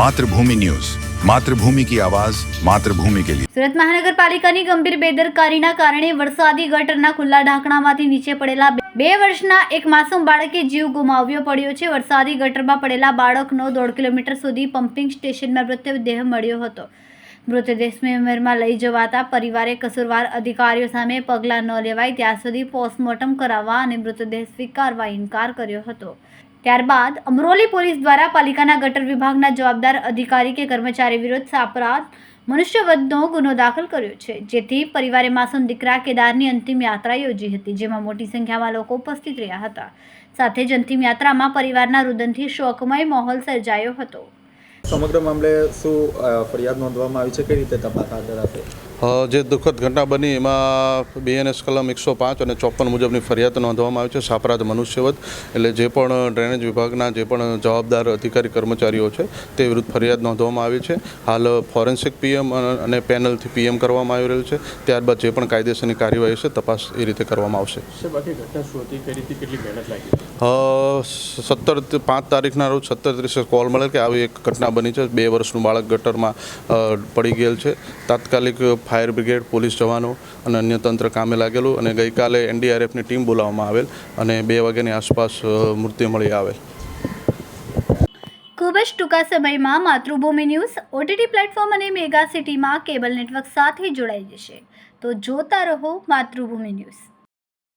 Mathrubhumi news. Mathrubhumi કી આવાજ, માતૃભૂમિ કે લીએ સુરત મહાનગરપાલિકાની ગંભીર બેદરકારીના કારણે વરસાદી ગટરના ખુલ્લા ઢાંકણામાંથી નીચે પડેલા બે વર્ષના એક માસૂમ બાળકે જીવ ગુમાવ્યો પડ્યો છે. વરસાદી ગટરમાં પડેલા બાળકનો દોઢ કિલોમીટર સુધી પમ્પિંગ સ્ટેશનમાં મૃતદેહ મળ્યો હતો. મૃતદેહ ઉમેરમાં લઈ જવાતા પરિવારે કસૂરવાર અધિકારીઓ સામે પગલાં ન લેવાય. ત્યાં સુધી પોસ્ટમોર્ટમ કરાવવા અને મૃતદેહ સ્વીકારવા ઇનકાર કર્યો હતો. ત્યારબાદ અમરોલી પોલીસ દ્વારા પાલિકાના ગટર વિભાગના જવાબદાર અધિકારી કે કર્મચારી વિરુદ્ધ અપરાધ મનુષ્યવધનો ગુનો દાખલ કર્યો છે. જેથી પરિવારે માસૂમ દીકરા કેદારની અંતિમ યાત્રા યોજી હતી, જેમાં મોટી સંખ્યામાં લોકો ઉપસ્થિત રહ્યા હતા. સાથે જ અંતિમ યાત્રામાં પરિવારના રુદનથી શોકમય માહોલ સર્જાયો હતો. સમગ્ર મામલે શું ફરિયાદ નોંધવામાં આવી છે? કઈ રીતે તપાસ હાથ ધરાશે? જે દુઃખદ ઘટના બની એમાં બીએનએસ કલમ એકસો પાંચ અને ચોપન મુજબની ફરિયાદ નોંધવામાં આવી છે. સાપરાધ મનુષ્યવત એટલે જે પણ ડ્રેનેજ વિભાગના જે પણ જવાબદાર અધિકારી કર્મચારીઓ છે તે વિરુદ્ધ ફરિયાદ નોંધવામાં આવી છે. હાલ ફોરેન્સિક પીએમ અને પેનલથી પીએમ કરવામાં આવી રહ્યું છે. ત્યારબાદ જે પણ કાયદેસરની કાર્યવાહી છે તપાસ એ રીતે કરવામાં આવશે. સત્તર પાંચ તારીખના રોજ સત્તર ત્રીસે કોલ મળે કે આવી એક ઘટના બની છે. બે વર્ષનું બાળક ગટરમાં પડી ગયેલ છે. તાત્કાલિક ફાયર બ્રિગેડ, પોલીસ જવાનો અને અન્ય તંત્ર કામે લાગેલું અને ગઈકાલે એનડીઆરએફની ટીમ બોલાવવામાં આવેલ અને બે વાગ્યાની આસપાસ મૃત્યુ મળી આવેલ. ખૂબ જ ટૂંકા સમયમાં માતૃભૂમિ ન્યૂઝ ઓટીટી પ્લેટફોર્મ અને મેગા સિટીમાં કેબલ નેટવર્ક સાથે જોડાઈ જશે. તો જોતા રહો માતૃભૂમિ ન્યૂઝ.